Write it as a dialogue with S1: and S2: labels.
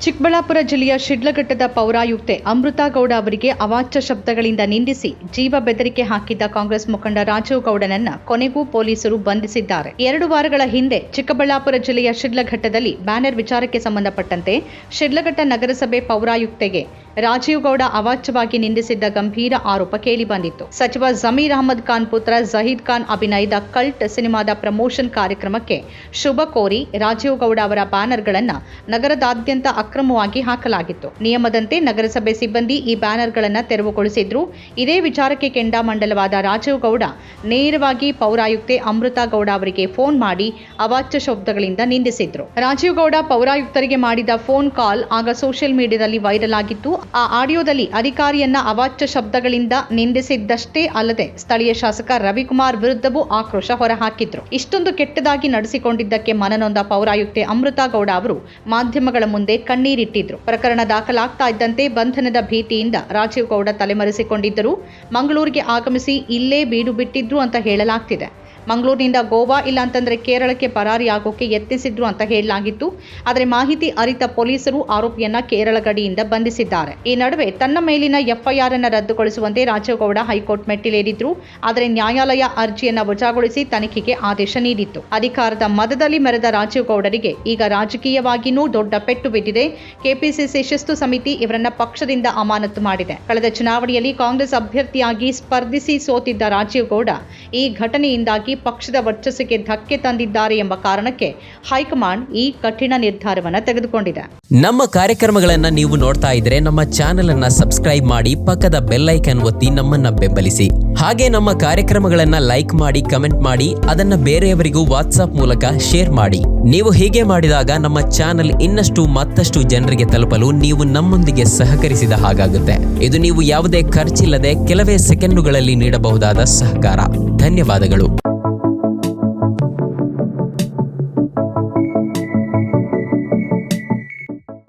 S1: ಚಿಕ್ಕಬಳ್ಳಾಪುರ ಜಿಲ್ಲೆಯ ಶಿಡ್ಲಘಟ್ಟದ ಪೌರಾಯುಕ್ತೆ ಅಮೃತಾ ಗೌಡ ಅವರಿಗೆ ಅವಾಚ್ಯ ಶಬ್ದಗಳಿಂದ ನಿಂದಿಸಿ ಜೀವ ಬೆದರಿಕೆ ಹಾಕಿದ್ದ ಕಾಂಗ್ರೆಸ್ ಮುಖಂಡ ರಾಜೀವ್ ಗೌಡನನ್ನ ಕೊನೆಗೂ ಪೊಲೀಸರು ಬಂಧಿಸಿದ್ದಾರೆ. ಎರಡು ವಾರಗಳ ಹಿಂದೆ ಚಿಕ್ಕಬಳ್ಳಾಪುರ ಜಿಲ್ಲೆಯ ಶಿಡ್ಲಘಟ್ಟದಲ್ಲಿ ಬ್ಯಾನರ್ ವಿಚಾರಕ್ಕೆ ಸಂಬಂಧಪಟ್ಟಂತೆ ಶಿಡ್ಲಘಟ್ಟ ನಗರಸಭೆ ಪೌರಾಯುಕ್ತೆಗೆ ರಾಜೀವ್ ಗೌಡ ಅವಾಚ್ಯವಾಗಿ ನಿಂದಿಸಿದ್ದ ಗಂಭೀರ ಆರೋಪ ಕೇಳಿಬಂದಿತ್ತು ಸಚಿವ ಜಮೀರ್ ಅಹಮದ್ ಖಾನ್ ಪುತ್ರ ಜಹೀದ್ ಖಾನ್ ಅಭಿನಯದ ಕಲ್ಟ್ ಸಿನಿಮಾದ ಪ್ರಮೋಷನ್ ಕಾರ್ಯಕ್ರಮಕ್ಕೆ ಶುಭ ಕೋರಿ ರಾಜೀವ್ ಗೌಡ ಅವರ ಬ್ಯಾನರ್ಗಳನ್ನು ನಗರದಾದ್ಯಂತ ಅಕ್ರಮವಾಗಿ ಹಾಕಲಾಗಿತ್ತು. ನಿಯಮದಂತೆ ನಗರಸಭೆ ಸಿಬ್ಬಂದಿ ಈ ಬ್ಯಾನರ್ಗಳನ್ನು ತೆರವುಗೊಳಿಸಿದ್ರು. ಇದೇ ವಿಚಾರಕ್ಕೆ ಕೆಂಡಾಮಂಡಲವಾದ ರಾಜೀವ್ ಗೌಡ ನೇರವಾಗಿ ಪೌರಾಯುಕ್ತೆ ಅಮೃತ ಗೌಡ ಅವರಿಗೆ ಫೋನ್ ಮಾಡಿ ಅವಾಚ್ಯ ಶಬ್ದಗಳಿಂದ ನಿಂದಿಸಿದ್ರು. ರಾಜೀವ್ ಗೌಡ ಪೌರಾಯುಕ್ತರಿಗೆ ಮಾಡಿದ ಫೋನ್ ಕಾಲ್ ಆಗ ಸೋಷಿಯಲ್ ಮೀಡಿಯಾದಲ್ಲಿ ವೈರಲ್ ಆಗಿತ್ತು ಆ ಆಡಿಯೋದಲ್ಲಿ ಅಧಿಕಾರಿಯನ್ನ ಅವಾಚ್ಯ ಶಬ್ದಗಳಿಂದ ನಿಂದಿಸಿದ್ದಷ್ಟೇ ಅಲ್ಲದೆ ಸ್ಥಳೀಯ ಶಾಸಕ ರವಿಕುಮಾರ್ ವಿರುದ್ಧವೂ ಆಕ್ರೋಶ ಹೊರಹಾಕಿದ್ರು. ಇಷ್ಟೊಂದು ಕೆಟ್ಟದಾಗಿ ನಡೆಸಿಕೊಂಡಿದ್ದಕ್ಕೆ ಮನನೊಂದ ಪೌರಾಯುಕ್ತೆ ಅಮೃತಾ ಗೌಡ ಅವರು ಮಾಧ್ಯಮಗಳ ಮುಂದೆ ಕಣ್ಣೀರಿಟ್ಟಿದ್ರು. ಪ್ರಕರಣ ದಾಖಲಾಗ್ತಾ ಇದ್ದಂತೆ ಬಂಧನದ ಭೀತಿಯಿಂದ ರಾಜೀವ್ ಗೌಡ ತಲೆಮರೆಸಿಕೊಂಡಿದ್ದರು, ಮಂಗಳೂರಿಗೆ ಆಗಮಿಸಿ ಇಲ್ಲೇ ಬೀಡು ಬಿಟ್ಟಿದ್ರು ಅಂತ ಹೇಳಲಾಗ್ತಿದೆ. ಮಂಗಳೂರಿನಿಂದ ಗೋವಾ ಇಲ್ಲ ಅಂತಂದ್ರೆ ಕೇರಳಕ್ಕೆ ಪರಾರಿಯಾಗೋಕೆ ಯತ್ನಿಸಿದ್ರು ಅಂತ ಹೇಳಲಾಗಿತ್ತು. ಆದರೆ ಮಾಹಿತಿ ಅರಿತ ಪೊಲೀಸರು ಆರೋಪಿಯನ್ನ ಕೇರಳ ಗಡಿಯಿಂದ ಬಂಧಿಸಿದ್ದಾರೆ. ಈ ನಡುವೆ ತನ್ನ ಮೇಲಿನ ಎಫ್ಐಆರ್ ಅನ್ನು ರದ್ದುಗೊಳಿಸುವಂತೆ ರಾಜೇಗೌಡ ಗೌಡ ಹೈಕೋರ್ಟ್ ಮೆಟ್ಟಿಲೇರಿದ್ರು. ಆದರೆ ನ್ಯಾಯಾಲಯ ಅರ್ಜಿಯನ್ನು ವಜಾಗೊಳಿಸಿ ತನಿಖೆಗೆ ಆದೇಶ ನೀಡಿತ್ತು. ಅಧಿಕಾರದ ಮದದಲ್ಲಿ ಮೆರೆದ ರಾಜೀವ್ ಗೌಡರಿಗೆ ಈಗ ರಾಜಕೀಯವಾಗಿಯೂ ದೊಡ್ಡ ಪೆಟ್ಟು ಬಿದ್ದಿದೆ. ಕೆಪಿಸಿಸಿ ಶಿಸ್ತು ಸಮಿತಿ ಇವರನ್ನ ಪಕ್ಷದಿಂದ ಅಮಾನತು ಮಾಡಿದೆ. ಕಳೆದ ಚುನಾವಣೆಯಲ್ಲಿ ಕಾಂಗ್ರೆಸ್ ಅಭ್ಯರ್ಥಿಯಾಗಿ ಸ್ಪರ್ಧಿಸಿ ಸೋತಿದ್ದ ರಾಜೀವ್ ಗೌಡ ಈ ಘಟನೆಯಿಂದಾಗಿ ಪಕ್ಷದ ವರ್ಚಸ್ಸಿಗೆ ಧಕ್ಕೆ ತಂದಿದ್ದಾರೆ ಎಂಬ ಕಾರಣಕ್ಕೆ ಹೈಕಮಾಂಡ್ ಈ ಕಠಿಣ ನಿರ್ಧಾರವನ್ನು ತೆಗೆದುಕೊಂಡಿದೆ.
S2: ನಮ್ಮ ಕಾರ್ಯಕ್ರಮಗಳನ್ನ ನೀವು ನೋಡ್ತಾ ಇದ್ರೆ ನಮ್ಮ ಚಾನೆಲ್ ಅನ್ನ ಸಬ್ಸ್ಕ್ರೈಬ್ ಮಾಡಿ ಪಕ್ಕದ ಬೆಲ್ಲೈಕನ್ ಒತ್ತಿ ನಮ್ಮನ್ನ ಬೆಂಬಲಿಸಿ. ಹಾಗೆ ನಮ್ಮ ಕಾರ್ಯಕ್ರಮಗಳನ್ನ ಲೈಕ್ ಮಾಡಿ, ಕಮೆಂಟ್ ಮಾಡಿ, ಅದನ್ನ ಬೇರೆಯವರಿಗೂ ವಾಟ್ಸ್ಆಪ್ ಮೂಲಕ ಶೇರ್ ಮಾಡಿ. ನೀವು ಹೀಗೆ ಮಾಡಿದಾಗ ನಮ್ಮ ಚಾನೆಲ್ ಇನ್ನಷ್ಟು ಮತ್ತಷ್ಟು ಜನರಿಗೆ ತಲುಪಲು ನೀವು ನಮ್ಮೊಂದಿಗೆ ಸಹಕರಿಸಿದ ಹಾಗಾಗುತ್ತೆ. ಇದು ನೀವು ಯಾವುದೇ ಖರ್ಚಿಲ್ಲದೆ ಕೆಲವೇ ಸೆಕೆಂಡುಗಳಲ್ಲಿ ನೀಡಬಹುದಾದ ಸಹಕಾರ. ಧನ್ಯವಾದಗಳು.